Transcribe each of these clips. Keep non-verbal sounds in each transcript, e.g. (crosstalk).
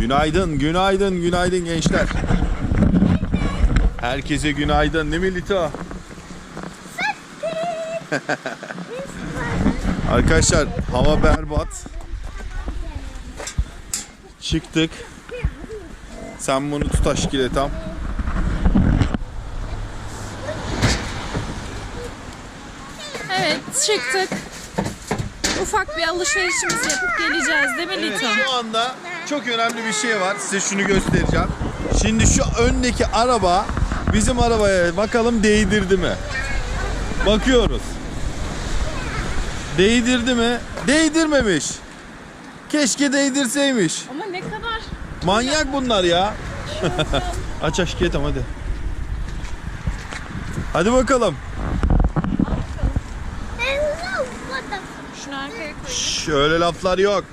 Günaydın, günaydın, günaydın gençler. Herkese günaydın değil mi Lito? Arkadaşlar hava berbat. Çıktık. Sen bunu tut aşkile tam. Evet çıktık. Ufak bir alışverişimizi yapıp geleceğiz değil mi Evet, Lito? şu anda çok önemli bir şey var. Size şunu göstereceğim. Şimdi şu öndeki araba bizim arabaya bakalım değdirdi mi? Bakıyoruz. Değdirdi mi? Değdirmemiş. Keşke değdirseymiş. Ama ne kadar Manyak bunlar ya. (laughs) Aç aç hadi. Hadi bakalım. Şş, öyle laflar yok.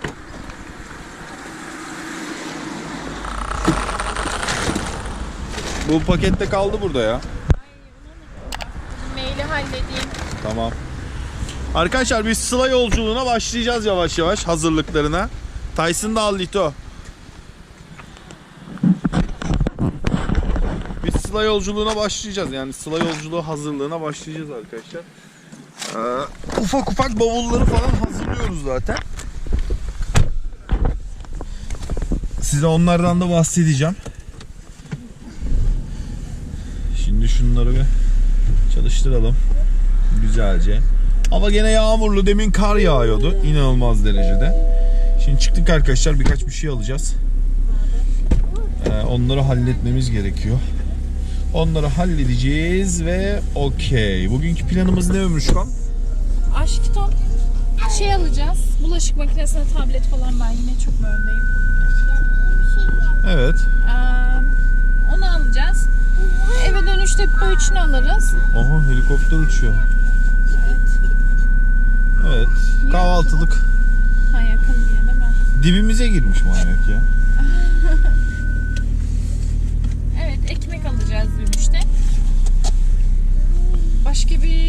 Bu pakette kaldı burada ya. Maili halledeyim. Tamam. Arkadaşlar biz Sıla yolculuğuna başlayacağız yavaş yavaş hazırlıklarına. Tyson da al Lito. Biz Sıla yolculuğuna başlayacağız. Yani Sıla yolculuğu hazırlığına başlayacağız arkadaşlar. Ufak ufak bavulları falan hazırlıyoruz zaten. Size onlardan da bahsedeceğim. Şimdi şunları bir çalıştıralım. Güzelce. Hava gene yağmurlu. Demin kar yağıyordu. İnanılmaz derecede. Şimdi çıktık arkadaşlar. Birkaç bir şey alacağız. Ee, onları halletmemiz gerekiyor. Onları halledeceğiz ve okey. Bugünkü planımız ne Ömrüşkan? Aşk top. Şey alacağız. Bulaşık makinesine tablet falan ben yine çok mu öndeyim. Evet. Ee, onu alacağız. Eve dönüşte Pro 3'ünü alırız. Aha helikopter uçuyor. Evet. Kahvaltılık. Ha yakın diye değil mi? Dibimize girmiş manyak ya. (laughs) Evet ekmek alacağız dönüşte. Başka bir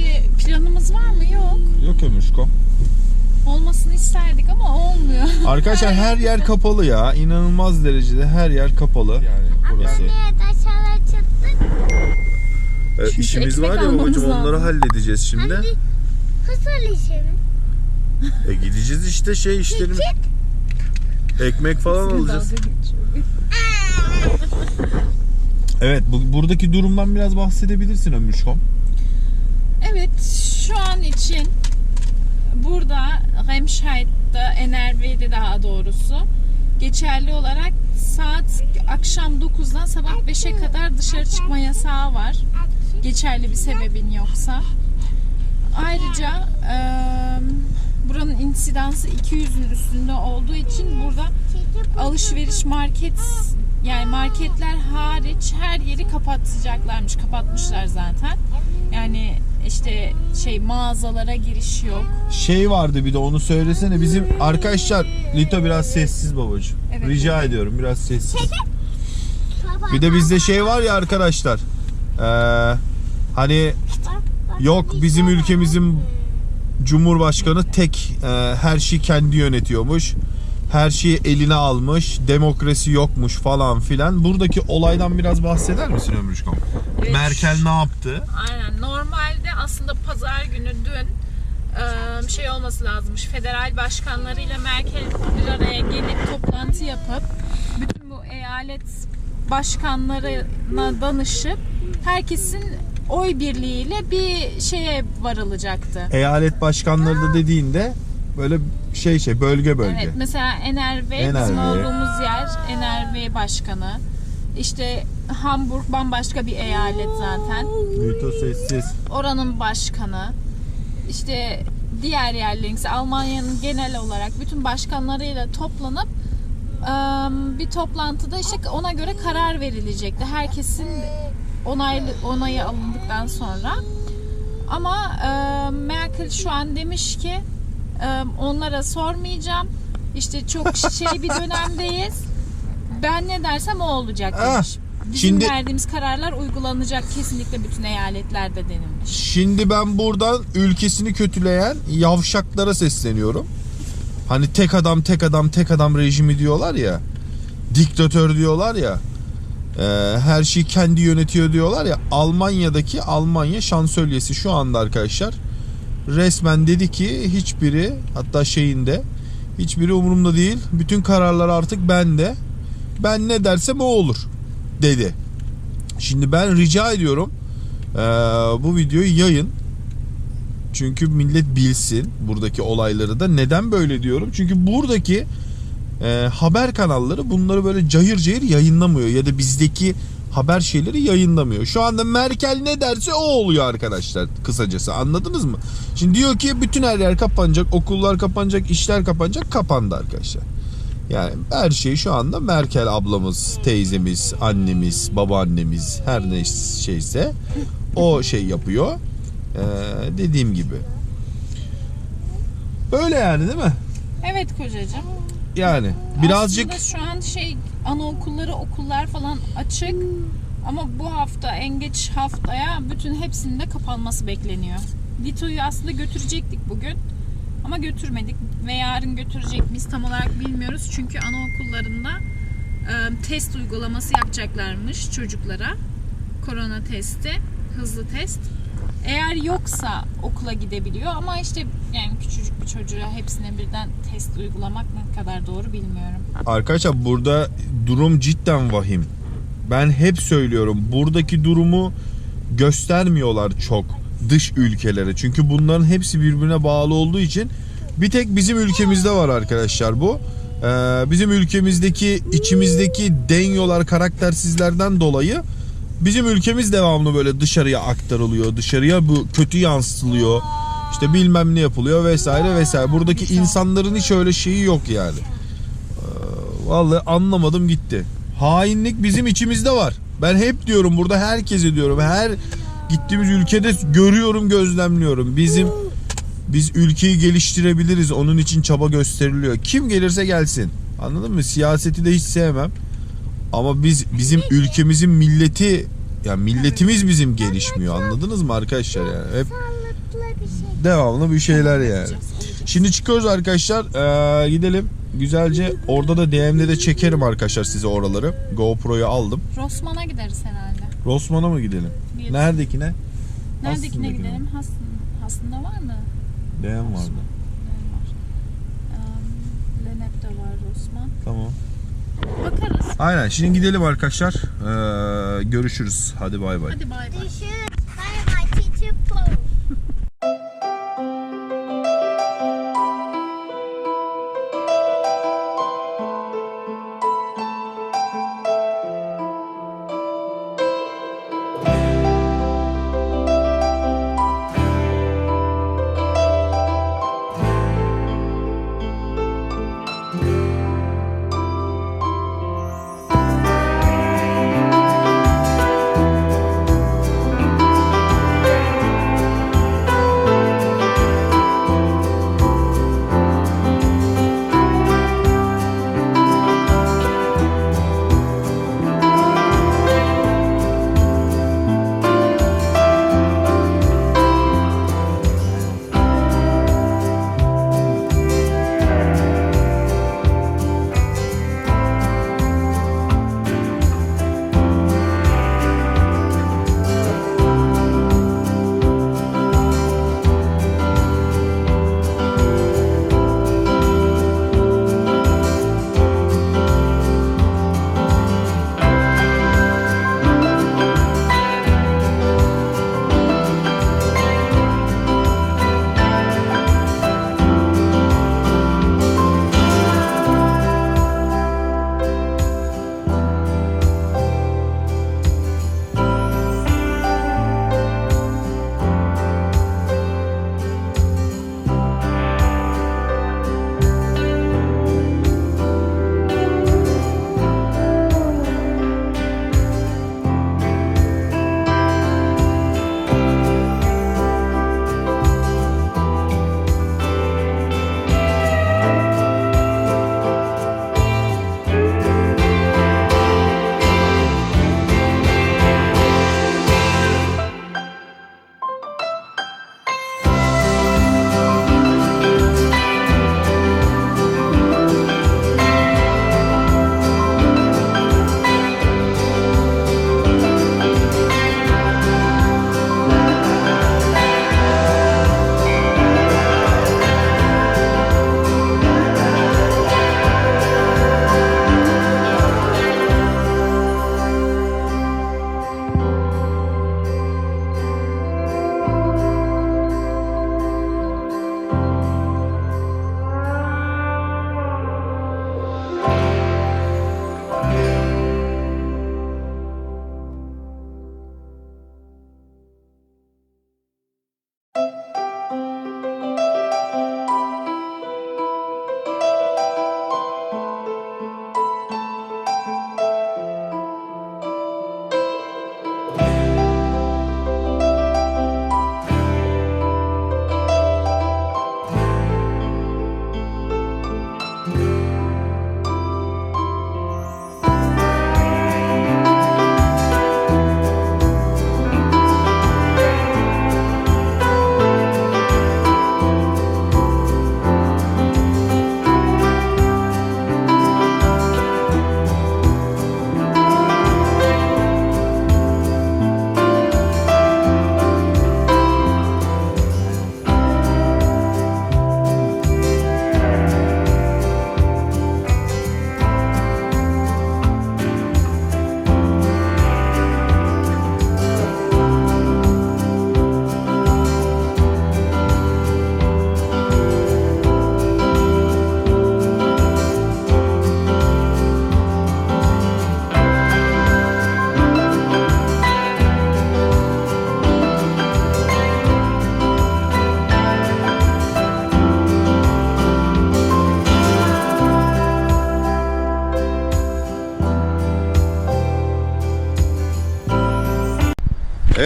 planımız var mı? Yok. Yok Ömrüşkan. Olmasını isterdik ama olmuyor. (laughs) Arkadaşlar her yer kapalı ya. İnanılmaz derecede her yer kapalı. Yani burası. Evet, Çünkü işimiz ekmek var ya almamız babacığım onları lazım. halledeceğiz şimdi. Nasıl işe mi? E gideceğiz işte şey işlerim. Ekmek falan alacağız. Evet bu, buradaki durumdan biraz bahsedebilirsin Ömrüşkom. Evet şu an için burada Remscheide'de, NRV'de daha doğrusu geçerli olarak saat akşam 9'dan sabah 5'e kadar dışarı çıkma yasağı var. Geçerli bir sebebin yoksa. Ayrıca e, buranın insidansı 200'ün üstünde olduğu için burada alışveriş market yani marketler hariç her yeri kapatacaklarmış. Kapatmışlar zaten. Yani işte şey mağazalara giriş yok. Şey vardı bir de onu söylesene bizim arkadaşlar Lito biraz sessiz babacığım. Evet. Rica ediyorum biraz sessiz. Bir de bizde şey var ya arkadaşlar. Ee, hani yok bizim ülkemizin Cumhurbaşkanı tek e, her şeyi kendi yönetiyormuş. Her şeyi eline almış. Demokrasi yokmuş falan filan. Buradaki olaydan biraz bahseder misin Ömrüşkom? Evet. Merkel ne yaptı? Aynen. Normalde aslında pazar günü dün şey olması lazımmış. Federal başkanlarıyla Merkel bir araya gelip toplantı yapıp bütün bu eyalet başkanlarına danışıp herkesin oy birliğiyle bir şeye varılacaktı. Eyalet başkanları da dediğinde böyle şey şey bölge bölge. Evet mesela NRV, NRV. bizim olduğumuz yer NRV başkanı. İşte Hamburg bambaşka bir eyalet zaten. Lito sessiz. Oranın başkanı. İşte diğer yerlerin Almanya'nın genel olarak bütün başkanlarıyla toplanıp ıı, bir toplantıda işte ona göre karar verilecekti. Herkesin onaylı onayı alındıktan sonra. Ama ıı, Merkel şu an demiş ki onlara sormayacağım. İşte çok (laughs) şey bir dönemdeyiz. Ben ne dersem o olacak Ah, demiş. bizim Şimdi- verdiğimiz kararlar uygulanacak kesinlikle bütün eyaletlerde denilmiş. Şimdi ben buradan ülkesini kötüleyen yavşaklara sesleniyorum. Hani tek adam tek adam tek adam rejimi diyorlar ya. Diktatör diyorlar ya. e, her şeyi kendi yönetiyor diyorlar ya. Almanya'daki Almanya şansölyesi şu anda arkadaşlar resmen dedi ki hiçbiri hatta şeyinde hiçbiri umurumda değil. Bütün kararlar artık bende. Ben ne dersem o olur dedi. Şimdi ben rica ediyorum bu videoyu yayın. Çünkü millet bilsin buradaki olayları da. Neden böyle diyorum? Çünkü buradaki e, haber kanalları bunları böyle cayır cayır yayınlamıyor. Ya da bizdeki haber şeyleri yayınlamıyor. Şu anda Merkel ne derse o oluyor arkadaşlar kısacası anladınız mı? Şimdi diyor ki bütün her yer kapanacak, okullar kapanacak, işler kapanacak, kapandı arkadaşlar. Yani her şey şu anda Merkel ablamız, teyzemiz, annemiz, babaannemiz her ne şeyse o şey yapıyor. Ee, dediğim gibi. Böyle yani değil mi? Evet kocacığım. Yani birazcık Aslında şu an şey anaokulları, okullar falan açık. Ama bu hafta en geç haftaya bütün hepsinin de kapanması bekleniyor. Lito'yu aslında götürecektik bugün. Ama götürmedik ve yarın götürecek miyiz tam olarak bilmiyoruz. Çünkü anaokullarında e, test uygulaması yapacaklarmış çocuklara. Korona testi, hızlı test. Eğer yoksa okula gidebiliyor ama işte yani küçücük bir çocuğa hepsine birden test uygulamak ne kadar doğru bilmiyorum. arkadaşlar burada durum cidden vahim. Ben hep söylüyorum buradaki durumu göstermiyorlar çok dış ülkelere. Çünkü bunların hepsi birbirine bağlı olduğu için bir tek bizim ülkemizde var arkadaşlar bu. Ee, bizim ülkemizdeki içimizdeki denyolar karaktersizlerden dolayı bizim ülkemiz devamlı böyle dışarıya aktarılıyor. Dışarıya bu kötü yansıtılıyor. İşte bilmem ne yapılıyor vesaire vesaire. Buradaki insanların hiç öyle şeyi yok yani. Ee, Vallahi anlamadım gitti. Hainlik bizim içimizde var. Ben hep diyorum burada herkese diyorum. Her gittiğimiz ülkede görüyorum, gözlemliyorum. Bizim biz ülkeyi geliştirebiliriz. Onun için çaba gösteriliyor. Kim gelirse gelsin. Anladın mı? Siyaseti de hiç sevmem. Ama biz bizim ülkemizin milleti ya milletimiz bizim gelişmiyor. Anladınız mı arkadaşlar yani? Hep devamlı bir şeyler yani. Şimdi çıkıyoruz arkadaşlar. Ee, gidelim. Güzelce orada da DM'de de çekerim arkadaşlar size oraları. GoPro'yu aldım. Rossmann'a gideriz herhalde. Rosman'a mı gidelim? Bir- Neredekine? Neredekine Haslı'ndakine. gidelim? Hasn, Hasn'da var mı? DM vardı. Ne var? Um, Lenep'te var Rossmann. Tamam. Bakarız. Aynen şimdi gidelim arkadaşlar. Ee, görüşürüz. Hadi bay bay. Hadi bay bay.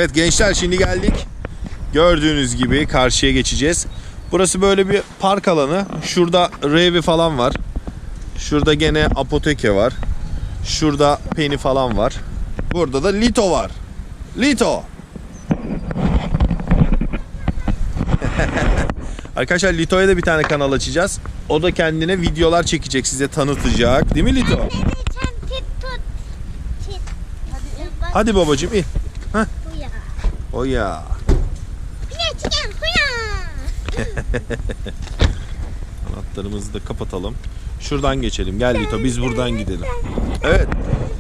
Evet gençler şimdi geldik. Gördüğünüz gibi karşıya geçeceğiz. Burası böyle bir park alanı. Şurada Revi falan var. Şurada gene apoteke var. Şurada Penny falan var. Burada da Lito var. Lito. (laughs) Arkadaşlar Lito'ya da bir tane kanal açacağız. O da kendine videolar çekecek, size tanıtacak. Değil mi Lito? Hadi. Babacığım in. Bu ya. O ya. Ne diyeceğim? Bu ya. Anahtarımızı da kapatalım. Şuradan geçelim. Gel Lito biz buradan gidelim. Evet.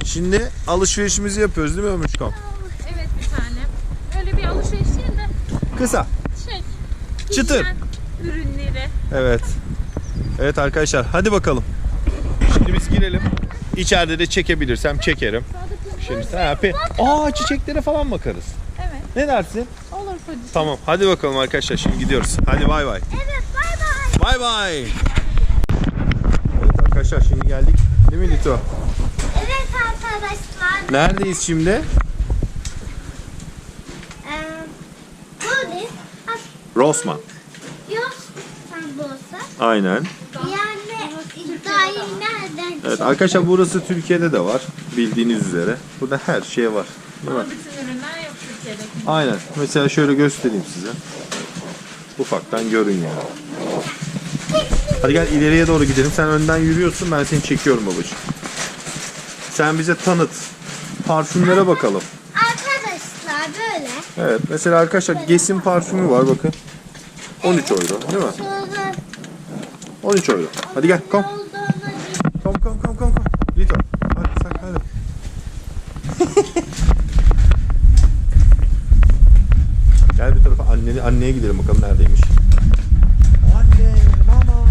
Şimdi alışverişimizi yapıyoruz değil mi Ömüşkom? Evet bir tane. Öyle bir alışveriş değil de Kısa. şey. Çıtır. hijyen Ürünleri. Evet. Evet arkadaşlar hadi bakalım. Şimdi biz girelim. İçeride de çekebilirsem çekerim. Şimdi ha, pe- Aa çiçeklere falan bakarız. Ne dersin? Olur kocacığım. Tamam hadi bakalım arkadaşlar şimdi gidiyoruz. Hadi bay bay. Evet bay bay. Bay bay. Evet arkadaşlar şimdi geldik. Değil mi Lito? Evet arkadaşlar. Neredeyiz şimdi? Bak, Rosman. Yok. Sen bulsa. Aynen. Yani iddiayı nereden Evet arkadaşlar burası Türkiye'de de var. Bildiğiniz üzere. Burada her şey var. Değil mi? Ama bütün ürünler yok Türkiye'de. Aynen. Mesela şöyle göstereyim size. Ufaktan görün yani. Hadi gel ileriye doğru gidelim. Sen önden yürüyorsun. Ben seni çekiyorum babacığım. Sen bize tanıt. Parfümlere bakalım. Arkadaşlar böyle. Evet. Mesela arkadaşlar Gesin parfümü var bakın. 13 euro değil mi? Şurada 13 euro. Hadi gel Kom kom kom kom kom. Lito. Hadi sen hadi. Gel bir tarafa anneni, anneye gidelim bakalım neredeymiş. Anne, mama.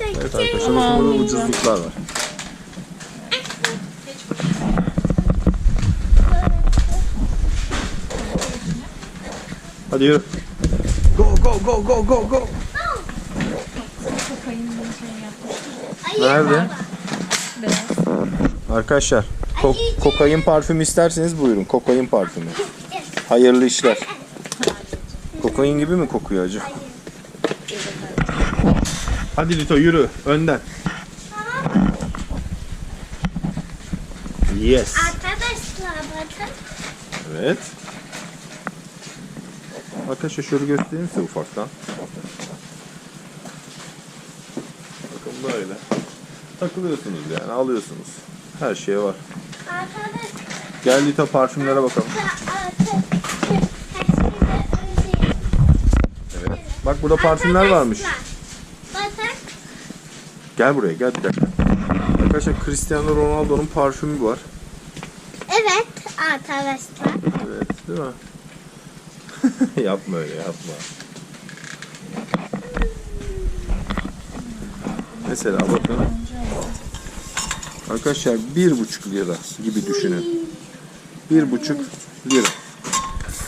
Evet arkadaşlar bakın burada ucuzluklar var. Hadi yürü. Go go go go go go. Nerede? Arkadaşlar ko- kokain parfümü isterseniz buyurun. Kokain parfümü. Hayırlı işler. Kokain gibi mi kokuyor acı? Hadi Lito yürü önden. Yes. Arkadaşlar bakın. Evet. Arkadaşlar şöyle göstereyim size ufaktan. Bakın böyle. Takılıyorsunuz yani alıyorsunuz. Her şey var. Arkadaşlar. Gel Lito parfümlere bakalım. Evet. Bak burada parfümler varmış. Gel buraya gel bir dakika. Arkadaşlar Cristiano Ronaldo'nun parfümü var. Evet arkadaşlar. Evet değil mi? (laughs) yapma öyle yapma. Mesela bakın. Arkadaşlar bir buçuk lira gibi düşünün. Bir buçuk lira.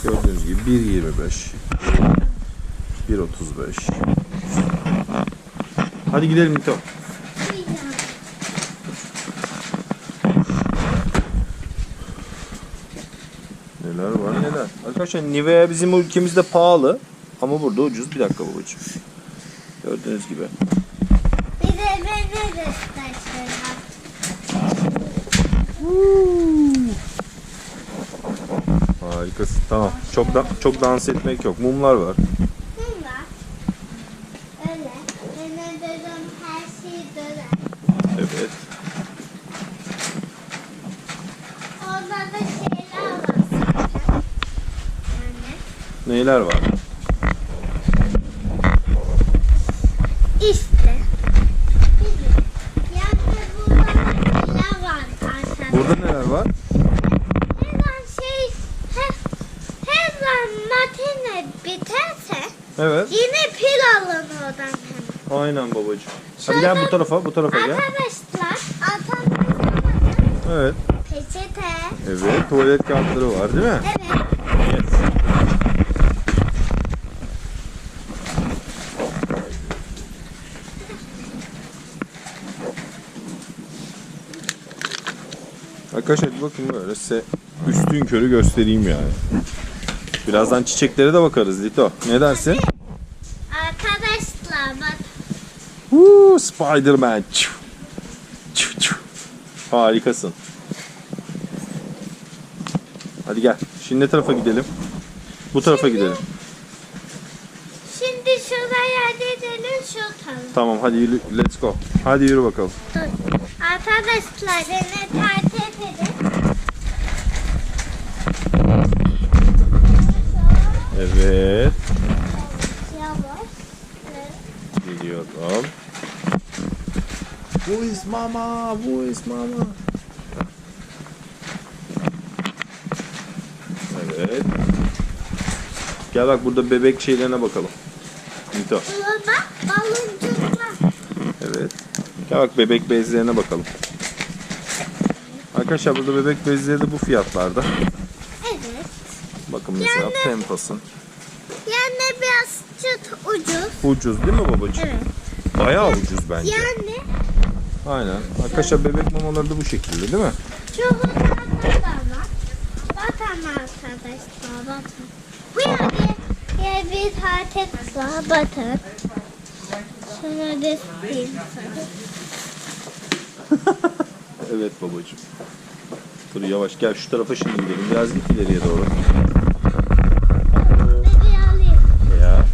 Gördüğünüz gibi 1.25 1.35 Hadi gidelim Mito. Neler var neler. Arkadaşlar Nivea bizim ülkemizde pahalı. Ama burada ucuz. Bir dakika babacığım. Gördüğünüz gibi. Bir de beni de istersen. Harikasın. Tamam. Çok da çok dans etmek yok. Mumlar var. Bunlar. Öyle. Benim dedim her böyle. Evet. Orada da şeyler var. Yani. Neyler var? İşte. Yani burada neler var arkadaşlar. Burada neler var? Hemen şey he, her zaman matine biterse Evet. yine pil alın oradan hemen. Aynen babacığım. Hadi gel bu tarafa, bu tarafa gel. Arkadaşlar Evet. peçete. Evet, tuvalet kağıtları var değil mi? Evet. Yes. Arkadaşlar bakın böyle size üstün körü göstereyim yani. Birazdan çiçeklere de bakarız Lito. Ne dersin? Arkadaşlar bak Woo, Spider-Man. Harikasın. Hadi gel. Şimdi ne tarafa gidelim? Bu tarafa gidelim. şimdi şuraya gidelim şu tarafa. Tamam hadi yürü, let's go. Hadi yürü bakalım. Arkadaşlar beni takip edin. Evet. Yavaş. Gidiyorum. Bu is mama, bu is mama. Evet. Gel bak burada bebek şeylerine bakalım. Nito. Baloncuklar. Evet. Gel bak bebek bezlerine bakalım. Arkadaşlar burada bebek bezleri de bu fiyatlarda. Evet. Bakın mesela Yani- Pampas'ın. Yani biraz çıt ucuz. Ucuz değil mi babacığım? Evet. Bayağı ucuz bence. Yani Aynen. Arkadaşlar bebek mamaları da bu şekilde değil mi? çubuğunda da var. Bakın arkadaşlar bakın. Bu yer bir hareket var. Bakın. Şunu göstereyim. (laughs) Evet babacığım. Dur yavaş gel şu tarafa şimdi gidelim. Biraz git ileriye doğru. Bebeği alayım. Ya.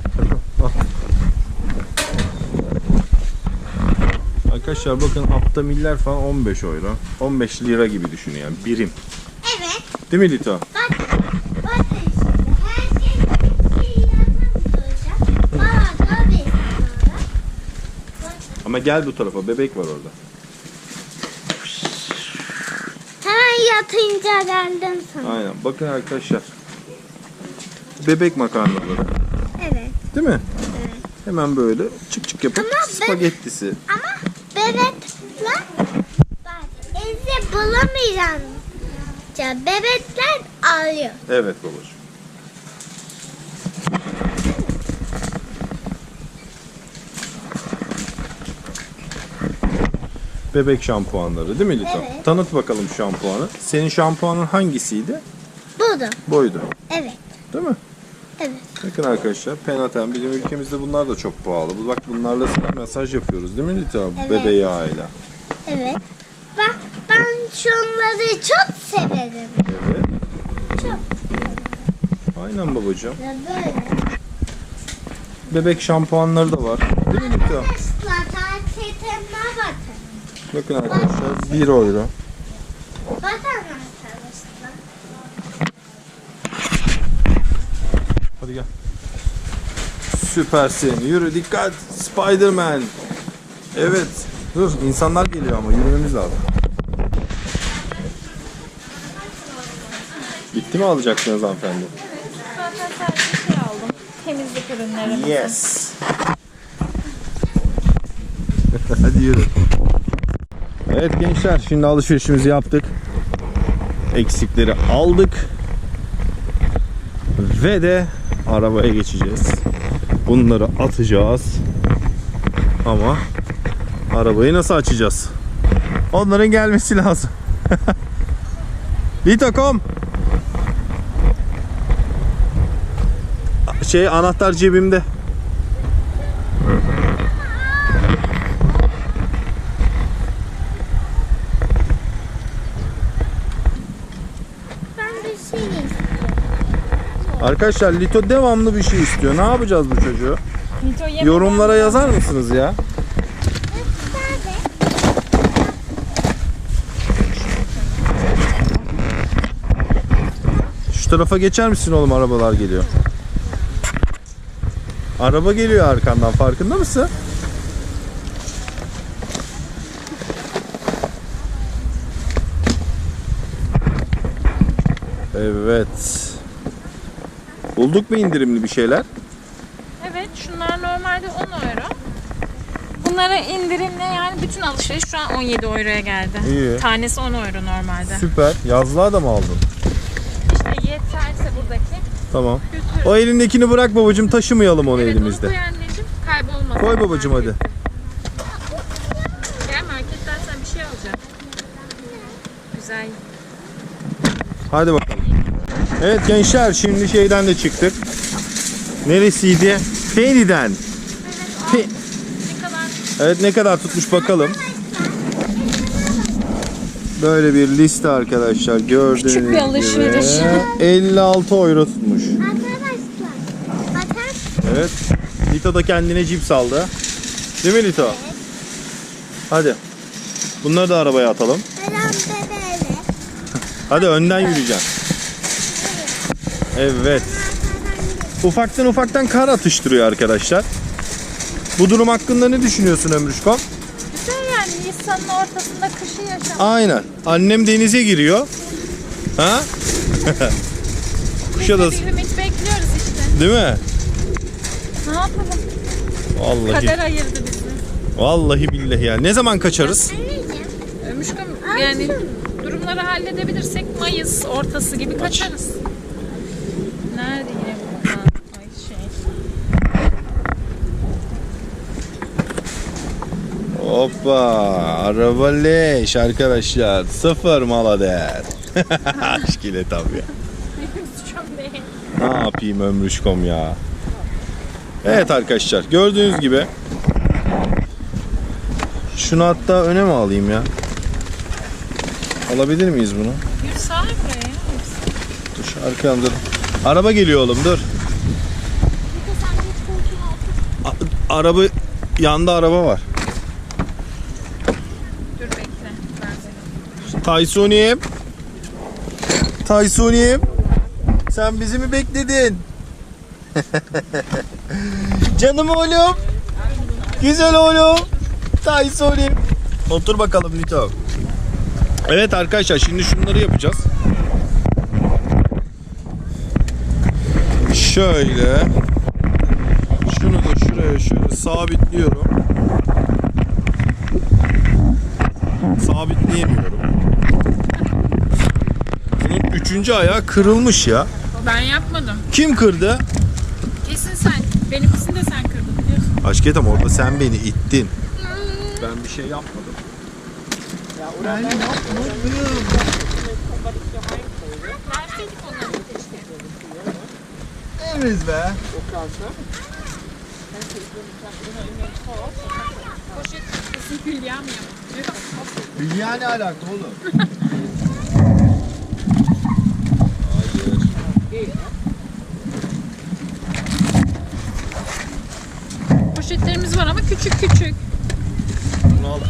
Arkadaşlar bakın hafta miller falan 15 euro. 15 lira gibi düşünün yani birim. Evet. Değil mi Lito? Bak, şimdi her şey şey. Bakın. Ama gel bu tarafa bebek var orada. Hemen yatınca geldim sana. Aynen bakın arkadaşlar. Bebek makarnaları. Evet. Değil mi? Evet. Hemen böyle çık çık yapıp Ama ben- spagettisi. Ama bebekler bak evde bulamayacağınca bebekler alıyor. Evet babacığım. Bebek şampuanları değil mi Lito? Evet. Tanıt bakalım şampuanı. Senin şampuanın hangisiydi? Buldum. Boydu. Evet. Değil mi? Evet. Bakın arkadaşlar Penaten bizim ülkemizde bunlar da çok pahalı. Bu- Bak bunlarla sana masaj yapıyoruz değil mi Lito? Evet. Bebe yağıyla. Evet. Bak ben şunları çok severim. Evet. Çok. Aynen babacığım. Böyle. Bebek şampuanları da var. Değil mi Lito? Arkadaşlar. Bakın arkadaşlar 1 euro. Bakın arkadaşlar. Hadi gel. Süpersin. Yürü dikkat. Spider-Man. Evet. Dur insanlar geliyor ama yürümemiz lazım. Bitti mi alacaksınız hanımefendi? Zaten sadece şey aldım. Temizlik ürünlerimizi. Yes. (laughs) Hadi yürü. Evet gençler şimdi alışverişimizi yaptık. Eksikleri aldık. Ve de arabaya geçeceğiz. Bunları atacağız. Ama arabayı nasıl açacağız? Onların gelmesi lazım. (laughs) Lito kom. Şey anahtar cebimde. Ben bir şey istiyorum. Arkadaşlar Lito devamlı bir şey istiyor. Ne yapacağız bu çocuğu? Yorumlara yazar mısınız ya? Şu tarafa geçer misin oğlum arabalar geliyor. Araba geliyor arkandan farkında mısın? Evet. Bulduk mu indirimli bir şeyler? Evet şunlar normalde 10 euro. Bunlara indirimle yani bütün alışveriş şu an 17 euroya geldi. İyi. Tanesi 10 euro normalde. Süper. Yazlığa da mı aldın? İşte yeterse buradaki. Tamam. Götür. O elindekini bırak babacım taşımayalım onu evet, elimizde. Onu koy anneciğim kaybolmasın. Koy babacım hadi. Gel marketten sen bir şey alacaksın. Güzel. Hadi bakalım. Evet gençler şimdi şeyden de çıktık. Neresiydi? Feri'den. Fe- Ne kadar Evet ne kadar tutmuş bakalım. Böyle bir liste arkadaşlar gördüğünüz Küçük bir alışveriş. gibi 56 euro tutmuş. Evet. Lito da kendine cips aldı. Değil mi Lito? Hadi. Bunları da arabaya atalım. Hadi önden yürüyeceksin. Evet. Ufaktan ufaktan kar atıştırıyor arkadaşlar. Bu durum hakkında ne düşünüyorsun Ömrüşkom? güzel yani Nisan'ın ortasında kışı yaşamak. Aynen. Annem denize giriyor. Ha? Kuşadası. bir ümit bekliyoruz işte. Değil mi? Ne yapalım? Vallahi. Kader ayırdı bizi. Vallahi billahi ya. Ne zaman kaçarız? Ömüşküm yani durumları halledebilirsek Mayıs ortası gibi kaçarız. Nerede yine bu? Ha, Ay şey. Hoppa. Araba leş arkadaşlar. Sıfır mala değer. (laughs) Aşkile tabii. Benim suçum değil. Ne yapayım ömrüşkom ya. Evet arkadaşlar gördüğünüz gibi şunu hatta öne mi alayım ya? Alabilir miyiz bunu? Yürü sağa buraya. Dur dur. Araba geliyor oğlum dur. A- araba yanda araba var. Dur bekle. Taysonim. Taysonim. Sen bizi mi bekledin? (laughs) Canım oğlum. Güzel oğlum. Taysonim. Otur bakalım Lito. Evet arkadaşlar şimdi şunları yapacağız. Şöyle. Şunu da şuraya şöyle sabitliyorum. Sabitleyemiyorum. Bunun üçüncü ayağı kırılmış ya. Ben yapmadım. Kim kırdı? Kesin sen. Benimkisini de sen kırdın biliyorsun. Aşketem orada sen beni ittin. Ben bir şey yapmadım. Verseydik Emriz be. Poşet mı yaptı? Hülya ne alaka oğlum? Hayır. Poşetlerimiz var ama küçük küçük. Bunu aldık.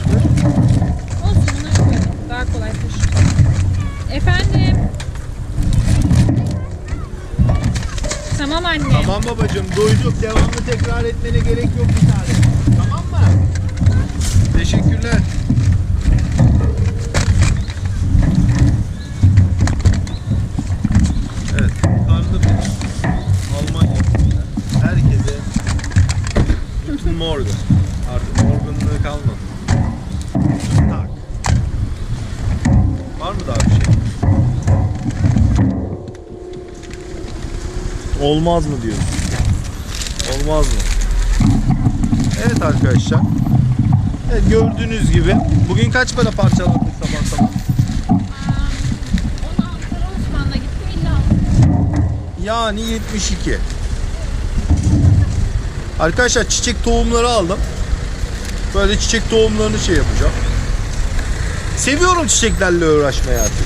Olsun bunu koyalım. Daha kolay taşır. Efendim. Tamam anne. Tamam babacığım duyduk. Devamlı tekrar etmene gerek yok bir tane. Tamam mı? Teşekkürler. Evet. Karlı bir Almanya. Herkese bütün Morgan. Artık Morgan'lığı kalmadı. Tak. Var mı daha bir şey? Olmaz mı diyorsun? Olmaz mı? Evet arkadaşlar. Evet, gördüğünüz gibi bugün kaç para parçaladık sabah sabah? Yani 72. Arkadaşlar çiçek tohumları aldım. Böyle çiçek tohumlarını şey yapacağım. Seviyorum çiçeklerle uğraşmayı artık.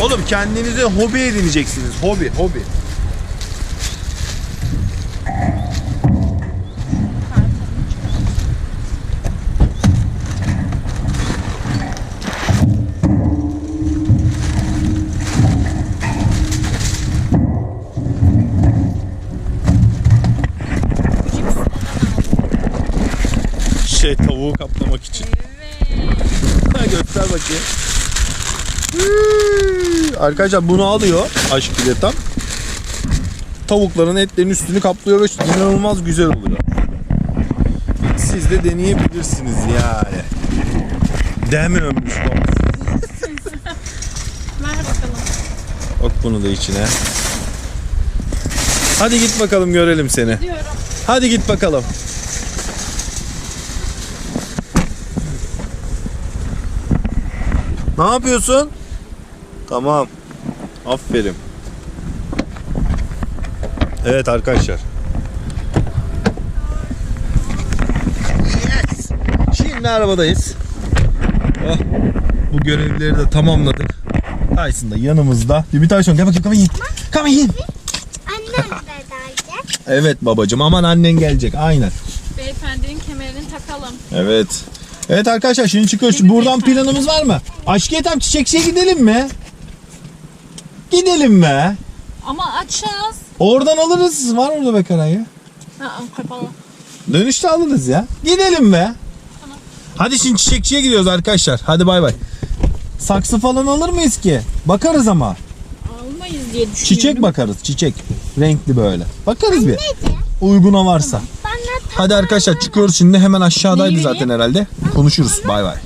Oğlum kendinize hobi edineceksiniz. Hobi, hobi. Şey tavuğu kaplamak için. Evet. Göster bakayım. Arkadaşlar bunu alıyor aşk ile tam. Tavukların etlerinin üstünü kaplıyor ve inanılmaz güzel oluyor. Siz de deneyebilirsiniz yani. Demiyormuş Ver bakalım. Bak bunu da içine. Hadi git bakalım görelim seni. Hadi git bakalım. Ne yapıyorsun? Tamam. Aferin. Evet arkadaşlar. Yes. Şimdi arabadayız. Oh, bu görevleri de tamamladık. Tyson da yanımızda. Bir Tyson gel bakayım come in. Come in. Annem de gelecek. (laughs) Evet babacım aman annen gelecek aynen. Beyefendinin kemerini takalım. Evet. Evet arkadaşlar şimdi çıkıyoruz. Buradan planımız var mı? Aşk Yetem Çiçekçi'ye gidelim mi? Gidelim mi? Ama açız. Oradan alırız. Var orada bekarayı. Aa, kapalı. Dönüşte alırız ya. Gidelim mi? Hadi şimdi çiçekçiye gidiyoruz arkadaşlar. Hadi bay bay. Saksı falan alır mıyız ki? Bakarız ama. Almayız diye düşünüyorum. Çiçek bakarız. Çiçek. Renkli böyle. Bakarız bir. Neydi? Uyguna varsa. Bana Hadi arkadaşlar çıkıyoruz şimdi. Hemen aşağıdaydı zaten herhalde. Konuşuruz. Bay bay.